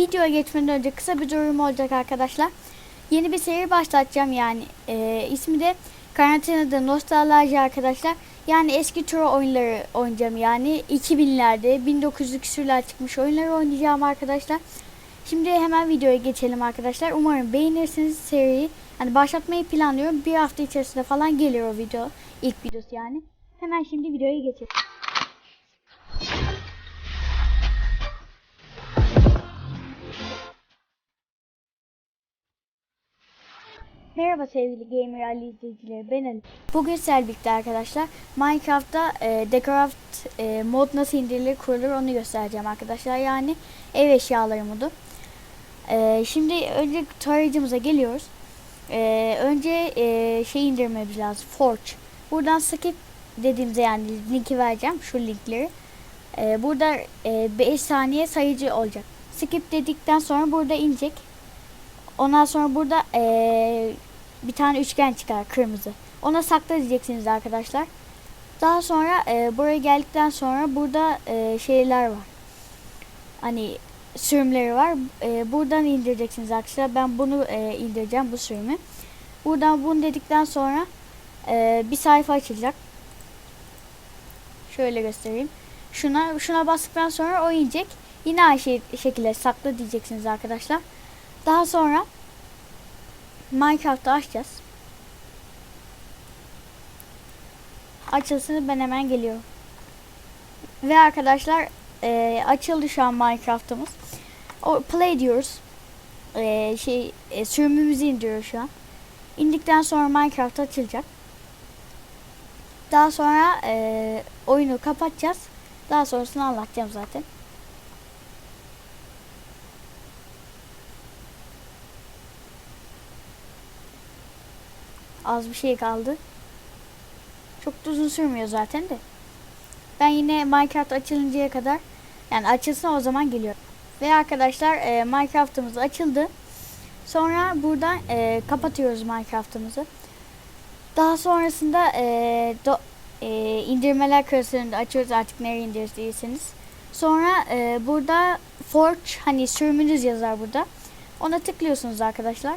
videoya geçmeden önce kısa bir durum olacak arkadaşlar. Yeni bir seri başlatacağım yani. E, ismi de Karantinada Nostalji arkadaşlar. Yani eski tür oyunları oynayacağım yani 2000'lerde 1900'lü küsürler çıkmış oyunları oynayacağım arkadaşlar. Şimdi hemen videoya geçelim arkadaşlar. Umarım beğenirsiniz seriyi. Hani başlatmayı planlıyorum. Bir hafta içerisinde falan gelir o video. İlk videosu yani. Hemen şimdi videoya geçelim. Merhaba sevgili Gamer Ali izleyicileri ben Ali. Bugün Selbik'te arkadaşlar Minecraft'ta e, Decoraft e, mod nasıl indirilir kurulur onu göstereceğim arkadaşlar. Yani ev eşyaları modu. E, şimdi önce tarayıcımıza geliyoruz. E, önce e, şey indirmemiz lazım. Forge. Buradan skip dediğimizde yani linki vereceğim. Şu linkleri. E, burada e, 5 saniye sayıcı olacak. Skip dedikten sonra burada inecek. Ondan sonra burada eee, bir tane üçgen çıkar kırmızı. Ona sakla diyeceksiniz arkadaşlar. Daha sonra eee, buraya geldikten sonra burada eee, şeyler var. Hani sürümleri var. Eee, buradan indireceksiniz arkadaşlar. Ben bunu eee, indireceğim bu sürümü. Buradan bunu dedikten sonra eee, bir sayfa açılacak. Şöyle göstereyim. Şuna şuna bastıktan sonra o inecek. Yine aynı şey, şekilde sakla diyeceksiniz arkadaşlar. Daha sonra Minecraft'ı açacağız. Açılsın ben hemen geliyorum. Ve arkadaşlar e, açıldı şu an Minecraft'ımız. O play diyoruz. E, şey e, sürümümüzü indiriyor şu an. İndikten sonra Minecraft açılacak. Daha sonra e, oyunu kapatacağız. Daha sonrasını anlatacağım zaten. Az bir şey kaldı. Çok da uzun sürmüyor zaten de. Ben yine Minecraft açılıncaya kadar yani açılsın o zaman geliyorum. Ve arkadaşlar e, Minecraft'ımız açıldı. Sonra buradan e, kapatıyoruz Minecraft'ımızı. Daha sonrasında e, do, e, indirmeler klasöründe açıyoruz artık nereye indirdiyseniz. Sonra e, burada Forge hani sürümünüz yazar burada. Ona tıklıyorsunuz arkadaşlar.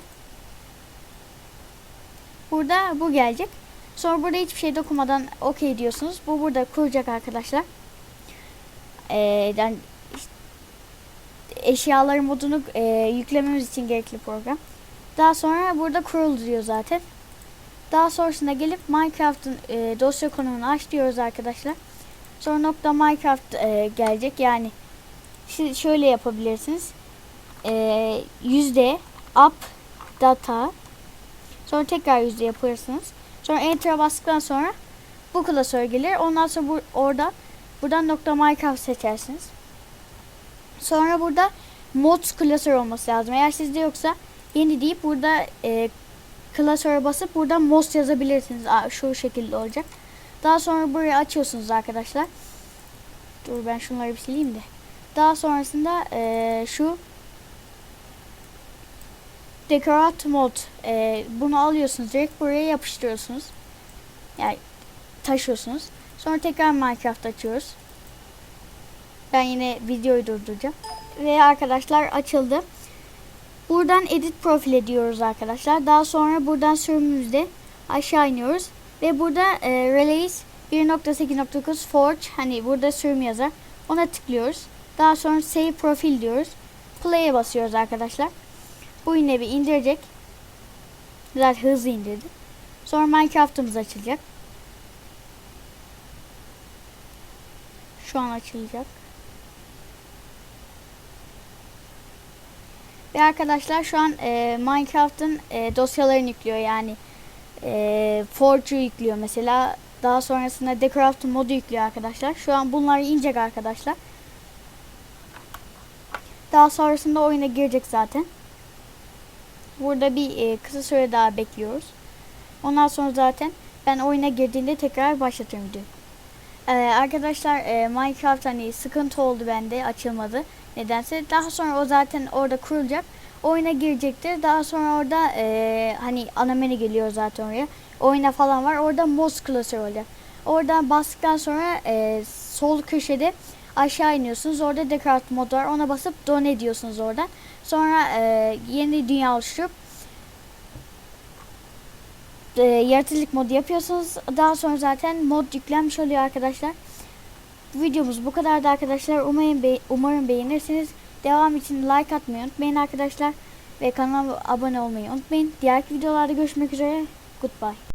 Burada bu gelecek. Sonra burada hiçbir şey dokunmadan okey diyorsunuz. Bu burada kuracak arkadaşlar. Ee, yani işte eşyaları modunu e, yüklememiz için gerekli program. Daha sonra burada kurul diyor zaten. Daha sonrasında gelip Minecraft'ın e, dosya konumunu aç diyoruz arkadaşlar. Sonra nokta Minecraft e, gelecek. Yani siz şöyle yapabilirsiniz. E, yüzde up data Sonra tekrar yüzde yaparsınız. Sonra enter'a bastıktan sonra bu klasör gelir. Ondan sonra bu, orada buradan nokta Minecraft seçersiniz. Sonra burada mods klasör olması lazım. Eğer sizde yoksa yeni deyip burada e, klasöre basıp buradan mods yazabilirsiniz. Aa, şu şekilde olacak. Daha sonra burayı açıyorsunuz arkadaşlar. Dur ben şunları bir sileyim de. Daha sonrasında e, şu Decorate mod. E, bunu alıyorsunuz direkt buraya yapıştırıyorsunuz. Yani taşıyorsunuz. Sonra tekrar Minecraft açıyoruz. Ben yine videoyu durduracağım. Ve arkadaşlar açıldı. Buradan edit profile diyoruz arkadaşlar. Daha sonra buradan sürümümüzde aşağı iniyoruz. Ve burada e, release 1.8.9 forge hani burada sürüm yazar. Ona tıklıyoruz. Daha sonra save profil diyoruz. Play'e basıyoruz arkadaşlar. Bu yine bir indirecek. Zaten hızlı indirdi. Sonra Minecraft'ımız açılacak. Şu an açılacak. Ve arkadaşlar şu an e, Minecraft'ın e, dosyalarını yüklüyor yani. E, Forge'u yüklüyor mesela. Daha sonrasında Decoraft modu yüklüyor arkadaşlar. Şu an bunlar inecek arkadaşlar. Daha sonrasında oyuna girecek zaten. Burada bir e, kısa süre daha bekliyoruz. Ondan sonra zaten ben oyuna girdiğinde tekrar başlatırım videoyu. Ee, arkadaşlar e, Minecraft hani sıkıntı oldu bende açılmadı nedense. Daha sonra o zaten orada kurulacak. Oyuna girecektir. Daha sonra orada e, hani ana menü geliyor zaten oraya. Oyuna falan var. Orada mods klasör olacak. Oradan bastıktan sonra e, sol köşede aşağı iniyorsunuz. Orada Descartes modu var. Ona basıp done diyorsunuz oradan. Sonra e, yeni dünya oluşturup e, yaratıcılık modu yapıyorsunuz. Daha sonra zaten mod yüklenmiş oluyor arkadaşlar. Videomuz bu kadardı arkadaşlar. Umarım, be- umarım beğenirsiniz. Devam için like atmayı unutmayın arkadaşlar. Ve kanalıma abone olmayı unutmayın. Diğer videolarda görüşmek üzere. Goodbye.